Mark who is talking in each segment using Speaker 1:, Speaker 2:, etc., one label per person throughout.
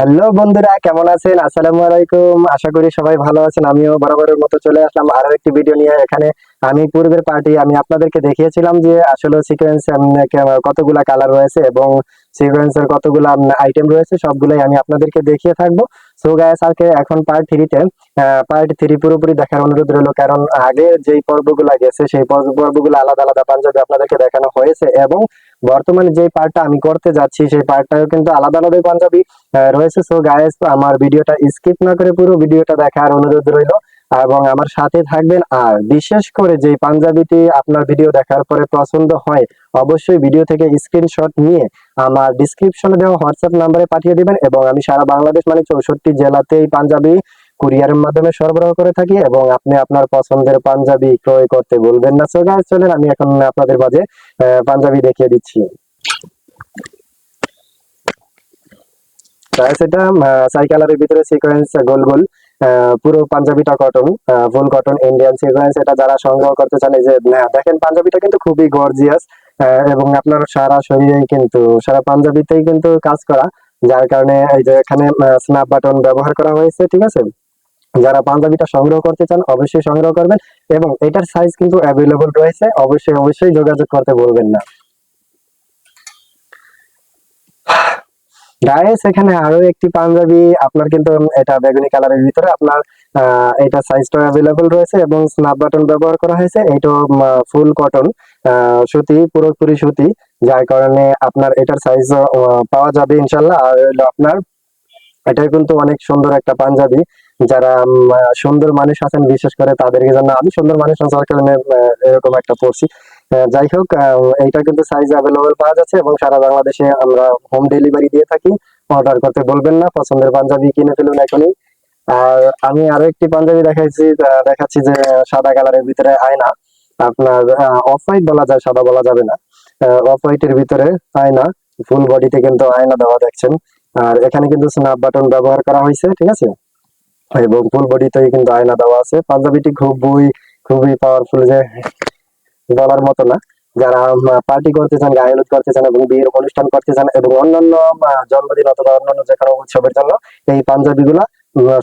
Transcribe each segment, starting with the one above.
Speaker 1: Hello বন্ধুরা, কেমন আছেন? আসসালামু আলাইকুম। আশা করি সবাই ভালো আছেন। আমিও বরাবরের মতো চলে আসলাম আরও একটি ভিডিও নিয়ে। এখানে আমি পূর্বের পার্টি আমি আপনাদেরকে দেখিয়েছিলাম যে আসলে সিকোয়েন্স কতগুলা কালার রয়েছে এবং সিকোয়েন্সের কতগুলা আইটেম রয়েছে, সবগুলাই আমি আপনাদেরকে দেখিয়ে থাকব। সো গায়েস আজকে এখন পার্ট থ্রিতে পার্ট থ্রি পুরোপুরি দেখার অনুরোধ রইল, কারণ আগে যেই পর্বগুলো গেছে, সেই পর্ব- পর্বগুলো আলাদা আলাদা পাঞ্জাবি আপনাদেরকে দেখানো হয়েছে এবং বর্তমানে যে পার্টটা আমি করতে যাচ্ছি, সেই পার্টটাও কিন্তু আলাদা আলাদা পাঞ্জাবি রয়েছে। সো গায়েস আমার ভিডিওটা স্কিপ না করে পুরো ভিডিওটা দেখার অনুরোধ রইল। এবং আমার সাথে থাকবেন আর বিশেষ করে যে পাঞ্জাবিটি আপনার ভিডিও দেখার পরে পছন্দ হয়, অবশ্যই ভিডিও থেকে স্ক্রিনশট নিয়ে আমার ডিসক্রিপশনে দেওয়া হোয়াটসঅ্যাপ নাম্বারে পাঠিয়ে দিবেন এবং আমি সারা বাংলাদেশ মানে চৌষট্টি জেলাতে এই পাঞ্জাবি কুরিয়ারের মাধ্যমে সরবরাহ করে থাকি এবং আপনি আপনার পছন্দের পাঞ্জাবি ক্রয় করতে বলবেন না। সো গাইস চলেন আমি এখন আপনাদের মাঝে পাঞ্জাবি দেখিয়ে দিচ্ছি। এটা সাইকেলারের ভিতরে সিকোয়েন্স গোল গোল। পুরো পাঞ্জাবিটা cotton full cotton Indian sequence এটা যারা সংগ্রহ করতে চান এই যে আহ, দেখেন পাঞ্জাবিটা কিন্তু খুবই গর্জিয়াস এবং আপনার সারা শরীরে কিন্তু সারা পাঞ্জাবিতেই কিন্তু কাজ করা যার কারণে এই যে এখানে স্ন্যাপ বাটন ব্যবহার করা হয়েছে ঠিক আছে? যারা পাঞ্জাবিটা সংগ্রহ করতে চান অবশ্যই সংগ্রহ করবেন এবং এটার সাইজ কিন্তু অ্যাভেলেবল রয়েছে অবশ্যই অবশ্যই যোগাযোগ করতে বলবেন না। গায়েস এখানে আরও একটি পাঞ্জাবি, আপনার কিন্তু এটা বেগুনি কালারের ভিতরে আপনার এটা সাইজটা অ্যাভেলেবল রয়েছে এবং স্নাপ বাটন ব্যবহার করা হয়েছে। এটা ফুল কটন সুতি, পুরোপুরি সুতি, যার কারণে আপনার এটার সাইজ পাওয়া যাবে ইনশাল্লাহ আর আপনার, এটাই কিন্তু অনেক সুন্দর একটা পাঞ্জাবি। যারা সুন্দর মানুষ আছেন, বিশেষ করে তাদেরকে জন্য আমি সুন্দর মানুষ আসার কারণে এরকম একটা পড়ছি। যাই হোক এইটা কিন্তু সাইজ অ্যাভেলেবল পাওয়া যাচ্ছে এবং সারা বাংলাদেশে আমরা হোম ডেলিভারি দিয়ে থাকি। অর্ডার করতে বলবেন না, পছন্দের পাঞ্জাবি কিনে ফেলুন এখনই। আর আমি আরও একটি পাঞ্জাবি দেখাইছি দেখাচ্ছি যে সাদা কালারের ভিতরে আয়না। আপনার অফ হোয়াইট বলা যায়, সাদা বলা যাবে না। অফ হোয়াইটের ভিতরে আয়না ফুল বডিতে কিন্তু আয়না দেওয়া দেখছেন। আর এখানে কিন্তু স্ন্যাপ বাটন ব্যবহার করা হয়েছে, ঠিক আছে? এবং ফুল বডিতেই কিন্তু আয়না দেওয়া আছে। পাঞ্জাবিটি খুবই খুবই পাওয়ারফুল যে বলার মতো না। যারা পার্টি করতে চান হলুদ করতে চান এবং বিয়ের অনুষ্ঠান করতে চান এবং অন্যান্য জন্মদিন অথবা অন্যান্য যে কোনো উৎসবের জন্য এই পাঞ্জাবি গুলা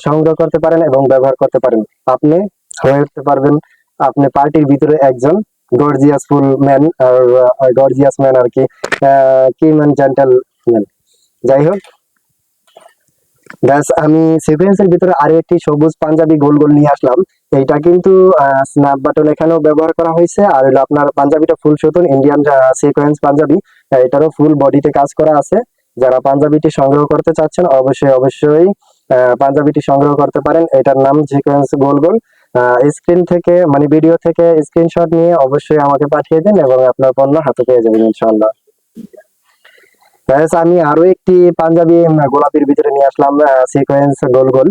Speaker 1: সংগ্রহ করতে পারেন এবং ব্যবহার করতে পারেন। আপনি হয়ে উঠতে পারবেন। আপনি পার্টির ভিতরে একজন গর্জিয়াস ফুল ম্যান আর গর্জিয়াস ম্যান আর কি কি ম্যান জেন্টাল ম্যান যাই হোক ব্যাস, আমি সিকোয়েন্সের ভিতরে আরও একটি সবুজ পাঞ্জাবি গোল গোল নিয়ে আসলাম। এইটা কিন্তু স্ন্যাপ বাটন এখানেও ব্যবহার করা হয়েছে। আর হলো আপনার পাঞ্জাবিটা ফুল সুতন ইন্ডিয়ান সিকোয়েন্স পাঞ্জাবি। এটারও ফুল বডিতে কাজ করা আছে। যারা পাঞ্জাবিটি সংগ্রহ করতে চাচ্ছেন, অবশ্যই অবশ্যই পাঞ্জাবিটি সংগ্রহ করতে পারেন। এটার নাম সিকোয়েন্স গোল গোল। স্ক্রিন থেকে মানে ভিডিও থেকে স্ক্রিনশট নিয়ে অবশ্যই আমাকে পাঠিয়ে দিন এবং আপনার পণ্য হাতে পেয়ে যাবেন, ইনশাআল্লাহ। আমি আরও একটি পাঞ্জাবি গোলাপির ভিতরে নিয়ে আসলাম সিকোয়েন্স গোল গোল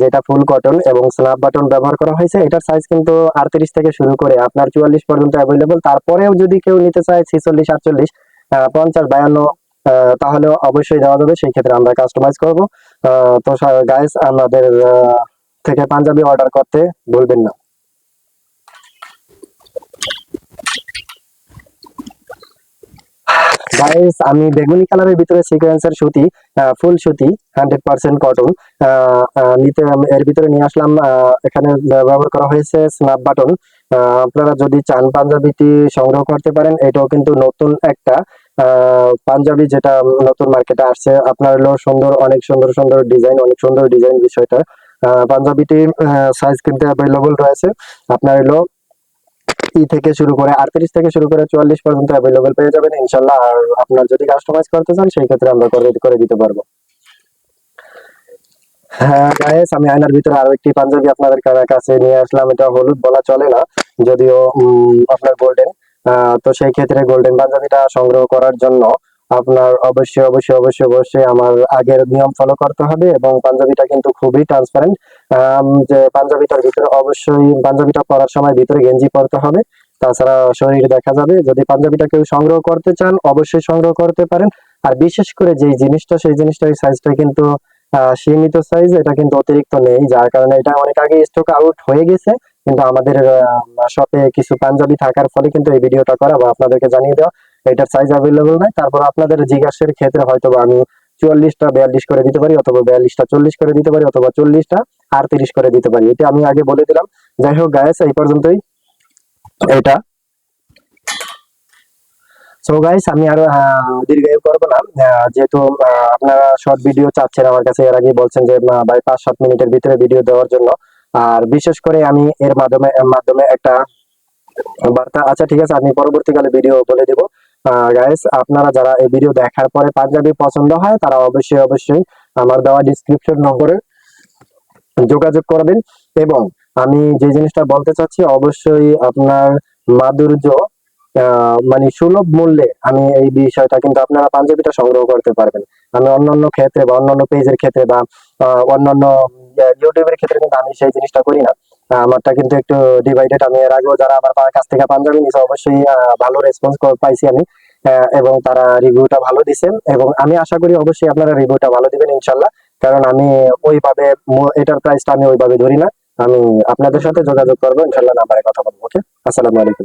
Speaker 1: যেটা ফুল কটন এবং স্ন্যাপ বাটন ব্যবহার করা হয়েছে। এটার সাইজ কিন্তু আটত্রিশ থেকে শুরু করে আপনার চুয়াল্লিশ পর্যন্ত অ্যাভেলেবল তারপরেও যদি কেউ নিতে চায় ছিচল্লিশ, আটচল্লিশ পঞ্চাশ, বায়ান্ন তাহলে অবশ্যই দেওয়া যাবে। সেই ক্ষেত্রে আমরা কাস্টমাইজ করব। তো গাইস আমাদের থেকে পাঞ্জাবি অর্ডার করতে ভুলবেন না। গাইস আমি বেগুনি কালারের ভিতরে সিকোয়েন্সের সুতি ফুল সুতি হান্ড্রেড পার্সেন্ট কটন নিতে এর ভিতরে নিয়ে আসলাম এখানে ব্যবহার করা হয়েছে স্ন্যাপ বাটন আপনারা যদি চান পাঞ্জাবিটি সংগ্রহ করতে পারেন এটাও কিন্তু নতুন একটা পাঞ্জাবি যেটা নতুন মার্কেটে আসছে। আপনার হলো সুন্দর অনেক সুন্দর সুন্দর ডিজাইন অনেক সুন্দর ডিজাইন বিষয়টা। আহ, পাঞ্জাবিটির সাইজ কিন্তু অ্যাভেলেবল রয়েছে। আপনার হলো ই থেকে শুরু করে আটত্রিশ থেকে শুরু করে চুয়াল্লিশ পর্যন্ত অ্যাভেলেবল পেয়ে যাবেন, ইনশাল্লাহ। আর আপনার যদি কাস্টমাইজ করতে চান, সেই ক্ষেত্রে আমরা করে করে দিতে পারব। হ্যাঁ গায়েস আমি আয়নার ভিতরে আরও একটি পাঞ্জাবি আপনাদের কাছে নিয়ে আসলাম। এটা হলুদ, বলা চলে না, যদিও আপনার গোল্ডেন তো সেই ক্ষেত্রে গোল্ডেন পাঞ্জাবিটা সংগ্রহ করার জন্য আপনার অবশ্যই অবশ্যই অবশ্যই অবশ্যই আমার আগের নিয়ম ফলো করতে হবে এবং পাঞ্জাবিটা কিন্তু খুবই ট্রান্সপারেন্ট যে পাঞ্জাবিটার ভিতরে অবশ্যই পাঞ্জাবিটা পরার সময় ভিতরে গেঞ্জি পরতে হবে। তাছাড়া শরীর দেখা যাবে, যদি পাঞ্জাবিটা কেউ সংগ্রহ করতে চান, অবশ্যই সংগ্রহ করতে পারেন। আর বিশেষ করে যে জিনিসটা, সেই জিনিসটার সাইজটা কিন্তু সীমিত সাইজ এটা কিন্তু অতিরিক্ত নেই, যার কারণে এটা অনেক আগে স্টক আউট হয়ে গেছে। কিন্তু আমাদের শপে কিছু পাঞ্জাবি থাকার ফলে কিন্তু এই ভিডিওটা করা বা আপনাদেরকে জানিয়ে দেওয়া এটার সাইজ অ্যাভেলেবল নাই। তারপর আপনাদের জিজ্ঞাসার ক্ষেত্রে হয়তো আমি চুয়াল্লিশটা, বিয়াল্লিশ করে দিতে পারি অথবা বিয়াল্লিশটা, চল্লিশ করে দিতে পারি অথবা চল্লিশটা আটত্রিশ করে দিতে পারি। এটা আমি আগে বলে দিলাম। যাই হোক গায়েস এই পর্যন্তই। এটা। সো গাইস আমি আর দীর্ঘায়ু করব না। যেহেতু আপনারা শর্ট ভিডিও চাচ্ছেন, আমার কাছে এর আগে বলছেন যে ভাই পাঁচ, সাত মিনিটের ভিতরে ভিডিও দেওয়ার জন্য। আর বিশেষ করে আমি এর মাধ্যমে মাধ্যমে একটা বার্তা। আচ্ছা ঠিক আছে, আমি পরবর্তীকালে ভিডিও বলে দিব। গাইস আপনারা যারা এই ভিডিও দেখার পরে পাঞ্জাবি পছন্দ হয়, তারা অবশ্যই অবশ্যই আমার দেওয়া ডিসক্রিপশন নম্বরে যোগাযোগ করবেন। এবং আমি যে জিনিসটা বলতে চাচ্ছি, অবশ্যই আপনার মাধুর্য মানে সুলভ মূল্যে আমি এই বিষয়টা কিন্তু আপনারা পাঞ্জাবিটা সংগ্রহ করতে পারবেন। আমি অন্যান্য ক্ষেত্রে বা অন্যান্য পেজের ক্ষেত্রে বা অন্যান্য ইউটিউবের ক্ষেত্রে কিন্তু আমি সেই জিনিসটা করি না। আমারটা কিন্তু একটু ডিভাইডেড আমি এর আগেও যারা আমার কাছ থেকে পাঞ্জাবি নিয়েছে অবশ্যই ভালো রেসপন্স পাইছি আমি। এবং তারা রিভিউটা ভালো দিছেন এবং আমি আশা করি অবশ্যই আপনারা রিভিউটা ভালো দিবেন ইনশাল্লাহ কারণ আমি ওইভাবে এটার প্রাইসটা আমি ওইভাবে ধরি না। আমি আপনাদের সাথে যোগাযোগ করব ইনশাল্লাহ নাম্বারে কথা বলব ওকে আসসালামু আলাইকুম।